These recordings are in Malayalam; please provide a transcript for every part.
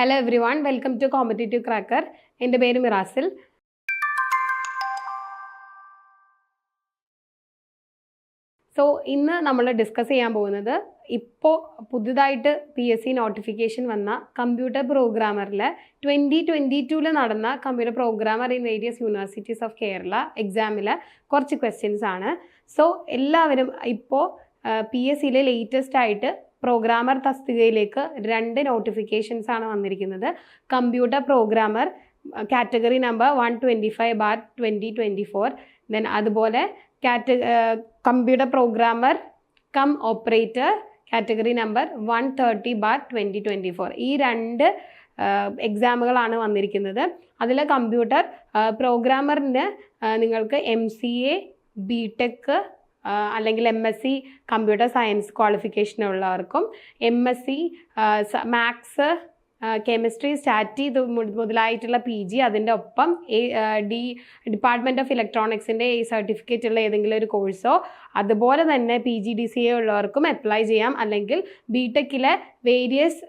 Hello everyone welcome to competitive cracker എന്റെ പേര് മിറാസിൽ. സോ ഇന്ന് നമ്മൾ ഡിസ്കസ് ചെയ്യാൻ പോകുന്നത് ഇപ്പോൾ പുതുതായിട്ട് പി എസ് സി നോട്ടിഫിക്കേഷൻ വന്ന കമ്പ്യൂട്ടർ പ്രോഗ്രാമറിൽ ട്വന്റി ട്വന്റി ടൂവിൽ നടന്ന computer programmer in various universities of Kerala എക്സാമിൽ കുറച്ച് ക്വസ്റ്റ്യൻസ് ആണ്. സോ എല്ലാവരും ഇപ്പോൾ പി എസ് സിയിലെ ലേറ്റസ്റ്റ് ആയിട്ട് പ്രോഗ്രാമർ തസ്തികയിലേക്ക് രണ്ട് നോട്ടിഫിക്കേഷൻസ് ആണ് വന്നിരിക്കുന്നത്. Computer programmer category number one twenty five bar twenty twenty four then അതുപോലെ കാറ്റ computer programmer cum operator category number one thirty bar twenty twenty four ഈ രണ്ട് എക്സാമുകളാണ് വന്നിരിക്കുന്നത്. അതിൽ കമ്പ്യൂട്ടർ പ്രോഗ്രാമറിന് നിങ്ങൾക്ക് M C A B tech അല്ലെങ്കിൽ M S C computer science qualification ഉള്ളവർക്കും M S C maths chemistry സ്റ്റാറ്റി മുതലായിട്ടുള്ള പി ജി അതിന്റെ ഒപ്പം ഡി ഡിപ്പാർട്ട്മെന്റ് ഓഫ് ഇലക്ട്രോണിക്സിന്റെ ഈ സർട്ടിഫിക്കറ്റ് ഉള്ള ഏതെങ്കിലും ഒരു കോഴ്സോ അതുപോലെ തന്നെ P G D C A ഉള്ളവർക്കും അപ്ലൈ ചെയ്യാം. അല്ലെങ്കിൽ ബി ടെക്കിലെ വേരിയസ്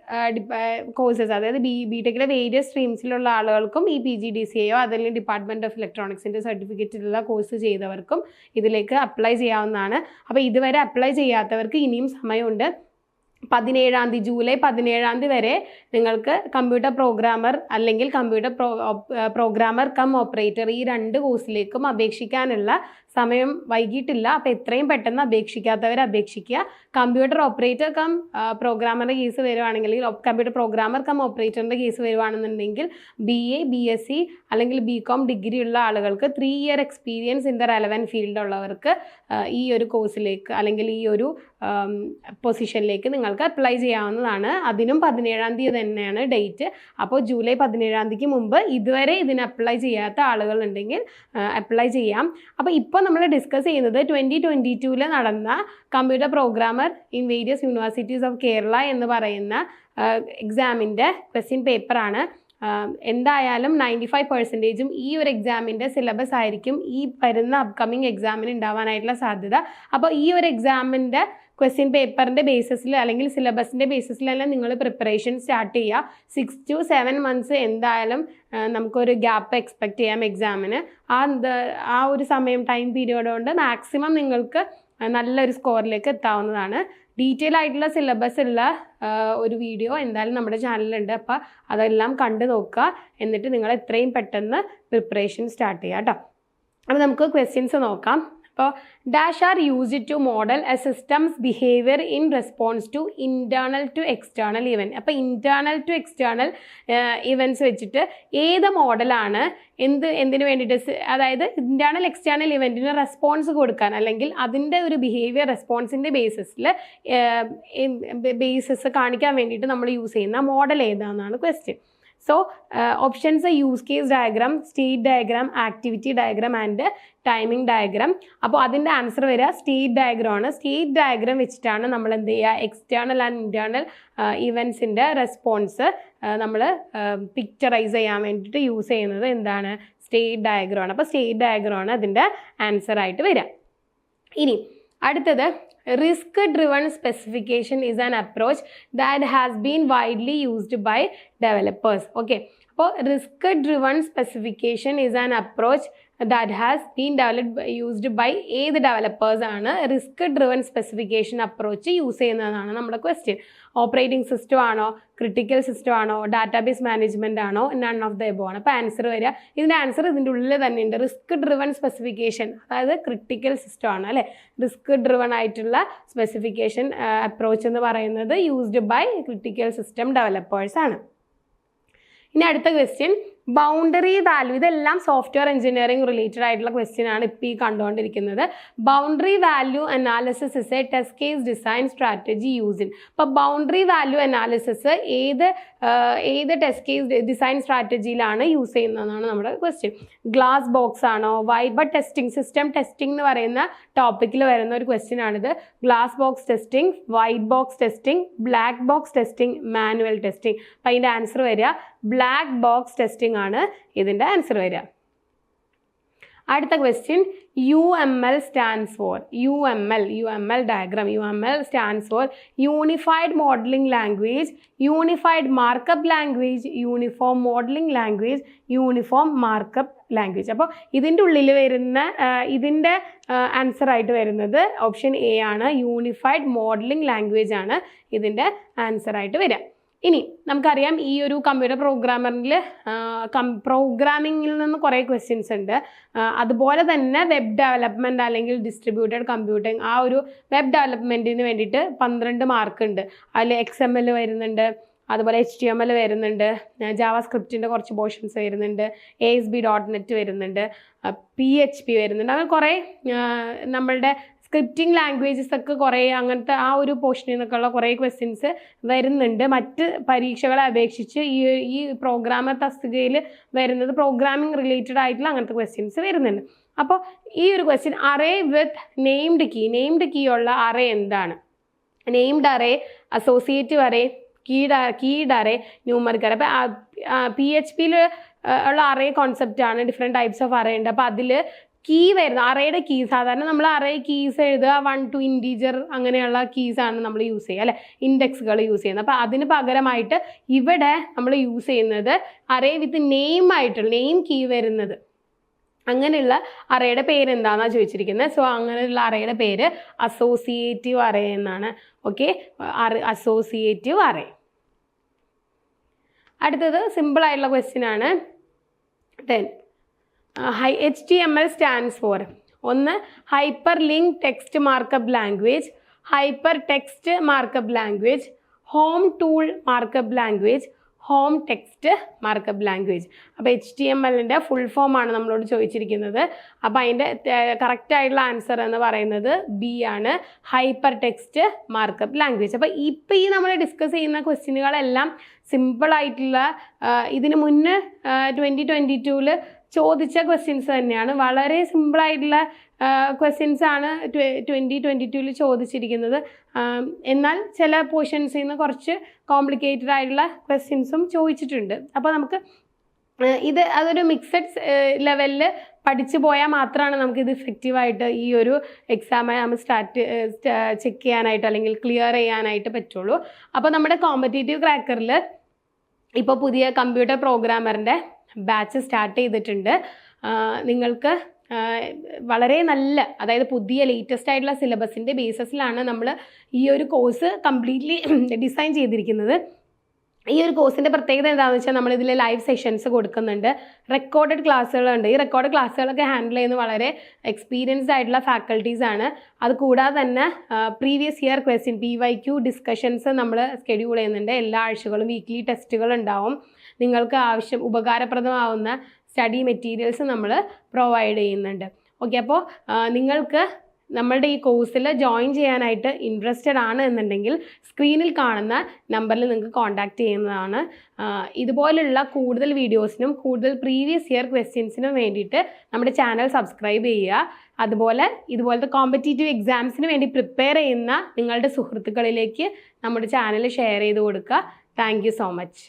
കോഴ്സസ് അതായത് ബി ബി ടെക്കിലെ വേരിയസ് സ്ട്രീംസിലുള്ള ആളുകൾക്കും ഈ പി ജി ഡി സി എയോ അതല്ലെങ്കിൽ ഡിപ്പാർട്ട്മെന്റ് ഓഫ് ഇലക്ട്രോണിക്സിന്റെ സർട്ടിഫിക്കറ്റിലുള്ള കോഴ്സ് ചെയ്തവർക്കും ഇതിലേക്ക് അപ്ലൈ ചെയ്യാവുന്നതാണ്. അപ്പോൾ ഇതുവരെ അപ്ലൈ ചെയ്യാത്തവർക്ക് ഇനിയും സമയമുണ്ട്. പതിനേഴാം തീയതി ജൂലൈ പതിനേഴാം തീയതി വരെ നിങ്ങൾക്ക് കമ്പ്യൂട്ടർ പ്രോഗ്രാമർ അല്ലെങ്കിൽ computer pro programmer cum operator ഈ രണ്ട് കോഴ്സിലേക്കും അപേക്ഷിക്കാനുള്ള സമയം വൈകിട്ടില്ല. അപ്പോൾ എത്രയും പെട്ടെന്ന് അപേക്ഷിക്കാത്തവർ അപേക്ഷിക്കുക. കമ്പ്യൂട്ടർ ഓപ്പറേറ്റർ കം പ്രോഗ്രാമറുടെ കേസ് വരുവാണെങ്കിൽ കമ്പ്യൂട്ടർ പ്രോഗ്രാമർ കം ഓപ്പറേറ്ററിന്റെ case വരുവാണെന്നുണ്ടെങ്കിൽ B A B S C അല്ലെങ്കിൽ ബി കോം ഡിഗ്രി ഉള്ള ആളുകൾക്ക് three year experience in the relevant field ഉള്ളവർക്ക് ഈ ഒരു കോഴ്സിലേക്ക് അല്ലെങ്കിൽ ഈ ഒരു പൊസിഷനിലേക്ക് നിങ്ങൾക്ക് അപ്ലൈ ചെയ്യാവുന്നതാണ്. അതിനും പതിനേഴാം തീയതി തന്നെയാണ് ഡേറ്റ് അപ്പോൾ ജൂലൈ പതിനേഴാം തീയതിക്ക് മുമ്പ് ഇതുവരെ ഇതിന് അപ്ലൈ ചെയ്യാത്ത ആളുകൾ ഉണ്ടെങ്കിൽ അപ്ലൈ ചെയ്യാം. അപ്പോൾ ഇപ്പോൾ നമ്മൾ ഡിസ്കസ് ചെയ്യുന്നത് ട്വന്റി ട്വന്റി ടൂവിൽ നടന്ന computer programmer in various universities of Kerala എന്ന് പറയുന്ന എക്സാമിന്റെ ക്വസ്റ്റ്യൻ പേപ്പറാണ് എന്തായാലും നയന്റി ഫൈവ് പെർസെന്റേജും ഈ ഒരു എക്സാമിന്റെ സിലബസ് ആയിരിക്കും ഈ വരുന്ന അപ്കമിങ് എക്സാമിന് ഉണ്ടാവാനായിട്ടുള്ള സാധ്യത. അപ്പോൾ ഈ ഒരു എക്സാമിന്റെ ക്വസ്റ്റ്യൻ പേപ്പറിന്റെ ബേസിസിൽ അല്ലെങ്കിൽ സിലബസിന്റെ ബേസിസിലെല്ലാം നിങ്ങൾ പ്രിപ്പറേഷൻ സ്റ്റാർട്ട് ചെയ്യുക. സിക്സ് ടു സെവൻ മന്ത്സ് എന്തായാലും നമുക്കൊരു ഗ്യാപ്പ് എക്സ്പെക്റ്റ് ചെയ്യാം എക്സാമിന് ആ ആ ഒരു സമയം ടൈം പീരിയഡ് കൊണ്ട് മാക്സിമം നിങ്ങൾക്ക് നല്ലൊരു സ്കോറിലേക്ക് എത്താവുന്നതാണ്. ഡീറ്റെയിൽ ആയിട്ടുള്ള സിലബസ് ഉള്ള ഒരു വീഡിയോ എന്തായാലും നമ്മുടെ ചാനലിലുണ്ട് അപ്പോൾ അതെല്ലാം കണ്ടു നോക്കുക. എന്നിട്ട് നിങ്ങൾ എത്രയും പെട്ടെന്ന് പ്രിപ്പറേഷൻ സ്റ്റാർട്ട് ചെയ്യുക കേട്ടോ അപ്പോൾ നമുക്ക് ക്വസ്റ്റ്യൻസ് നോക്കാം. അപ്പോൾ dash are used to model a systems behaviour in response to internal to external event അപ്പോൾ ഇന്റേർണൽ ടു എക്സ്റ്റേണൽ ഇവന്റ്സ് വെച്ചിട്ട് ഏത് മോഡലാണ് എന്ത് എന്തിനു വേണ്ടിയിട്ട് അതായത് ഇന്റേർണൽ എക്സ്റ്റേണൽ ഇവന്റിന് റെസ്പോൺസ് കൊടുക്കാൻ അല്ലെങ്കിൽ അതിന്റെ ഒരു ബിഹേവിയർ റെസ്പോൺസിന്റെ ബേസിസിൽ ബേസിസ് കാണിക്കാൻ വേണ്ടിയിട്ട് നമ്മൾ യൂസ് ചെയ്യുന്ന model ഏതാണെന്നാണ് question so options use case diagram state diagram activity diagram and timing diagram അപ്പോൾ അതിന്റെ ആൻസർ വരിക സ്റ്റേറ്റ് ഡയഗ്രാം ആണ്. സ്റ്റേറ്റ് ഡയഗ്രാം വെച്ചിട്ടാണ് നമ്മൾ എന്ത് ചെയ്യുക? എക്സ്റ്റേണൽ ആൻഡ് ഇന്റേർണൽ ഇവൻസിന്റെ റെസ്പോൺസ് നമ്മൾ പിക്ചറൈസ് ചെയ്യാൻ വേണ്ടിയിട്ട് യൂസ് ചെയ്യുന്നത് എന്താണ്? സ്റ്റേറ്റ് ഡയഗ്രാം ആണ്. അപ്പോൾ സ്റ്റേറ്റ് ഡയഗ്രാം ആണ് അതിന്റെ ആൻസർ ആയിട്ട് വരിക. ഇനി അടുത്തത് risk driven specification is an approach that has been widely used by developers okay അപ്പോൾ risk driven specification is an approach That has been developed used by ഏത് ഡെവലപ്പേഴ്സ് ആണ് risk driven specification approach use ചെയ്യുന്നതാണ് നമ്മുടെ ക്വസ്റ്റ്യൻ ഓപ്പറേറ്റിംഗ് സിസ്റ്റം ആണോ ക്രിട്ടിക്കൽ സിസ്റ്റം ആണോ ഡാറ്റാബേസ് മാനേജ്മെന്റ് ആണോ നൺ ഓഫ് ദ എബോ ആണ്. അപ്പോൾ ആൻസർ വരിക. ഇതിന്റെ ആൻസർ ഇതിന്റെ ഉള്ളിൽ തന്നെ ഉണ്ട്. റിസ്ക് ഡ്രിവൺ സ്പെസിഫിക്കേഷൻ അതായത് ക്രിട്ടിക്കൽ സിസ്റ്റം ആണ് അല്ലേ? റിസ്ക് ഡ്രിവൺ ആയിട്ടുള്ള സ്പെസിഫിക്കേഷൻ അപ്രോച്ച് എന്ന് പറയുന്നത് used by critical system developers ആണ്. ഇനി അടുത്ത ക്വസ്റ്റ്യൻ ബൗണ്ടറി വാല്യൂ ഇതെല്ലാം സോഫ്റ്റ്വെയർ എഞ്ചിനീയറിംഗ് റിലേറ്റഡ് ആയിട്ടുള്ള ക്വസ്റ്റ്യൻ ആണ് ഇപ്പോൾ ഈ കണ്ടുകൊണ്ടിരിക്കുന്നത്. Boundary value analysis is a test case design strategy use in അപ്പോൾ ബൗണ്ടറി വാല്യൂ അനാലിസിസ് ഏത് ഏത് ടെസ്റ്റ് കേസ് ഡിസൈൻ സ്ട്രാറ്റജിയിലാണ് യൂസ് ചെയ്യുന്നതെന്നാണ് നമ്മുടെ ക്വസ്റ്റ്യൻ ഗ്ലാസ് ബോക്സ് ആണോ? White but testing system testing എന്ന് പറയുന്ന ടോപ്പിക്കിൽ വരുന്ന ഒരു ക്വസ്റ്റ്യൻ ആണിത്. Glass box testing white box testing black box testing manual testing അപ്പോൾ അതിന്റെ ആൻസർ വരിക. ബ്ലാക്ക് ബോക്സ് ടെസ്റ്റിംഗ് ആണ് ഇതിന്റെ ആൻസർ വരിക. അടുത്ത question U M L stands for U M L U M L diagram U M L stands for unified modelling language unified markup language uniform modelling language uniform markup language അപ്പോൾ ഇതിന്റെ ഉള്ളിൽ വരുന്ന ഇതിന്റെ ആൻസർ ആയിട്ട് വരുന്നത് ഓപ്ഷൻ എ ആണ്. യൂണിഫൈഡ് മോഡലിംഗ് ലാംഗ്വേജ് ആണ് ഇതിന്റെ ആൻസർ ആയിട്ട് വരിക. ഇനി നമുക്കറിയാം ഈ ഒരു കമ്പ്യൂട്ടർ പ്രോഗ്രാമറിൽ കം പ്രോഗ്രാമിങ്ങിൽ നിന്ന് കുറേ ക്വസ്റ്റ്യൻസ് ഉണ്ട്. അതുപോലെ തന്നെ വെബ് ഡെവലപ്മെന്റ് അല്ലെങ്കിൽ ഡിസ്ട്രിബ്യൂട്ടഡ് കമ്പ്യൂട്ടിങ് ആ ഒരു വെബ് ഡെവലപ്മെന്റിന് വേണ്ടിയിട്ട് പന്ത്രണ്ട് മാർക്ക് ഉണ്ട്. അതിൽ എക്സ് എം എൽ വരുന്നുണ്ട് അതുപോലെ എച്ച് ടി എം എൽ വരുന്നുണ്ട് ജാവ സ്ക്രിപ്റ്റിന്റെ കുറച്ച് പോർഷൻസ് വരുന്നുണ്ട് A S P dot net വരുന്നുണ്ട് പി എച്ച് പി വരുന്നുണ്ട് അങ്ങനെ കുറേ നമ്മളുടെ സ്ക്രിപ്റ്റിംഗ് ലാംഗ്വേജസ് ഒക്കെ കുറേ അങ്ങനത്തെ ആ ഒരു പോർഷനിൽ നിന്നൊക്കെയുള്ള കുറേ ക്വസ്റ്റ്യൻസ് വരുന്നുണ്ട്. മറ്റ് പരീക്ഷകളെ അപേക്ഷിച്ച് ഈ ഈ പ്രോഗ്രാമർ തസ്തികയിൽ വരുന്നത് പ്രോഗ്രാമിംഗ് റിലേറ്റഡ് ആയിട്ടുള്ള അങ്ങനത്തെ ക്വസ്റ്റ്യൻസ് വരുന്നുണ്ട്. അപ്പോൾ ഈ ഒരു question array with named key named key ഉള്ള അറേ എന്താണ്? Named array associative array keyed keyed array numeric array അപ്പോൾ പി എച്ച് പിയിൽ ഉള്ള അറേ കോൺസെപ്റ്റ് ആണ്. ഡിഫറെന്റ് ടൈപ്സ് ഓഫ് അറേ ഉണ്ട്. അപ്പോൾ അതിൽ കീ വരുന്നത്. അറേയുടെ കീ സാധാരണ നമ്മൾ അറേ കീസ് എഴുതുക വൺ ടു ഇന്റീജർ അങ്ങനെയുള്ള കീസാണ് നമ്മൾ യൂസ് ചെയ്യുക അല്ലെ? ഇൻഡെക്സുകൾ യൂസ് ചെയ്യുന്നത്. അപ്പോൾ അതിന് പകരമായിട്ട് ഇവിടെ നമ്മൾ യൂസ് ചെയ്യുന്നത് അറേ വിത്ത് നെയിം ആയിട്ടുള്ള നെയിം കീ വരുന്നത്. അങ്ങനെയുള്ള അറയുടെ പേര് എന്താണെന്നാണ് ചോദിച്ചിരിക്കുന്നത് സോ അങ്ങനെയുള്ള അറയുടെ പേര് അസോസിയേറ്റീവ് അറേ എന്നാണ്. ഓക്കെ അസോസിയേറ്റീവ് അറേ അടുത്തത് സിമ്പിൾ ആയിട്ടുള്ള ക്വസ്റ്റ്യൻ ആണ്. Ten high H T M L stands for ഒന്ന് hyper link text markup language hyper text markup language home tool markup language home text markup language അപ്പോൾ എച്ച് ടി എം എല്ലിന്റെ ഫുൾ ഫോം ആണ് നമ്മളോട് ചോദിച്ചിരിക്കുന്നത്. അപ്പോൾ അതിന്റെ കറക്റ്റ് ആയിട്ടുള്ള ആൻസർ എന്ന് പറയുന്നത് ബി ആണ് ഹൈപ്പർ ടെക്സ്റ്റ് മാർക്കപ്പ് ലാംഗ്വേജ് അപ്പോൾ ഇപ്പോൾ ഈ നമ്മൾ ഡിസ്കസ് ചെയ്യുന്ന ക്വസ്റ്റ്യനുകളെല്ലാം സിമ്പിളായിട്ടുള്ള ഇതിന് മുന്നേ ട്വന്റി ട്വന്റി ടൂവിൽ ചോദിച്ച ക്വസ്റ്റ്യൻസ് തന്നെയാണ്. വളരെ സിമ്പിളായിട്ടുള്ള ക്വസ്റ്റ്യൻസ് ആണ് ട്വന്റി ട്വന്റി ടുവിൽ ചോദിച്ചിരിക്കുന്നത്. എന്നാൽ ചില പോർഷൻസിൽ നിന്ന് കുറച്ച് കോംപ്ലിക്കേറ്റഡ് ആയിട്ടുള്ള ക്വസ്റ്റ്യൻസും ചോദിച്ചിട്ടുണ്ട്. അപ്പോൾ നമുക്ക് ഇത് അതൊരു മിക്സഡ് ലെവലിൽ പഠിച്ചു പോയാൽ മാത്രമാണ് നമുക്കിത് ഇഫക്റ്റീവായിട്ട് ഈ ഒരു എക്സാം നമ്മൾ സ്റ്റാർട്ട് ചെക്ക് ചെയ്യാനായിട്ട് അല്ലെങ്കിൽ ക്ലിയർ ചെയ്യാനായിട്ട് പറ്റുള്ളൂ. അപ്പോൾ നമ്മുടെ കോമ്പറ്റേറ്റീവ് ക്രാക്കറിൽ ഇപ്പോൾ പുതിയ കമ്പ്യൂട്ടർ പ്രോഗ്രാമറിന്റെ ബാച്ച് സ്റ്റാർട്ട് ചെയ്തിട്ടുണ്ട്. നിങ്ങൾക്ക് വളരെ നല്ല അതായത് പുതിയ ലേറ്റസ്റ്റ് ആയിട്ടുള്ള സിലബസിന്റെ ബേസിസിലാണ് നമ്മൾ ഈ ഒരു കോഴ്സ് കംപ്ലീറ്റ്ലി ഡിസൈൻ ചെയ്തിരിക്കുന്നത്. ഈ ഒരു കോഴ്സിന്റെ പ്രത്യേകത എന്താണെന്ന് വെച്ചാൽ നമ്മളിതിൽ ലൈവ് സെഷൻസ് കൊടുക്കുന്നുണ്ട്. റെക്കോർഡഡ് ക്ലാസ്സുകളുണ്ട് ഈ റെക്കോർഡ് ക്ലാസ്സുകളൊക്കെ ഹാൻഡിൽ ചെയ്യുന്ന വളരെ എക്സ്പീരിയൻസ്ഡ് ആയിട്ടുള്ള ഫാക്കൽറ്റീസ് ആണ്. കൂടാതെ തന്നെ previous year question P Y Q discussions നമ്മൾ സ്കെഡ്യൂൾ ചെയ്യുന്നുണ്ട്. എല്ലാ ആഴ്ചകളും വീക്ക്ലി ടെസ്റ്റുകൾ ഉണ്ടാവും. നിങ്ങൾക്ക് ആവശ്യം ഉപകാരപ്രദമാവുന്ന സ്റ്റഡി മെറ്റീരിയൽസ് നമ്മൾ പ്രൊവൈഡ് ചെയ്യുന്നുണ്ട്. ഓക്കെ അപ്പോൾ നിങ്ങൾക്ക് നമ്മളുടെ ഈ കോഴ്സിൽ ജോയിൻ ചെയ്യാനായിട്ട് ഇൻട്രസ്റ്റഡ് ആണ് എന്നുണ്ടെങ്കിൽ സ്ക്രീനിൽ കാണുന്ന നമ്പറിൽ നിങ്ങൾക്ക് കോൺടാക്റ്റ് ചെയ്യുന്നതാണ്. ഇതുപോലുള്ള കൂടുതൽ വീഡിയോസിനും കൂടുതൽ പ്രീവിയസ് ഇയർ ക്വസ്റ്റ്യൻസിനും വേണ്ടിയിട്ട് നമ്മുടെ ചാനൽ സബ്സ്ക്രൈബ് ചെയ്യുക. അതുപോലെ ഇതുപോലത്തെ കോമ്പറ്റേറ്റീവ് എക്സാംസിന് വേണ്ടി പ്രിപ്പയർ ചെയ്യുന്ന നിങ്ങളുടെ സുഹൃത്തുക്കളിലേക്ക് നമ്മുടെ ചാനൽ ഷെയർ ചെയ്ത് കൊടുക്കുക. Thank so much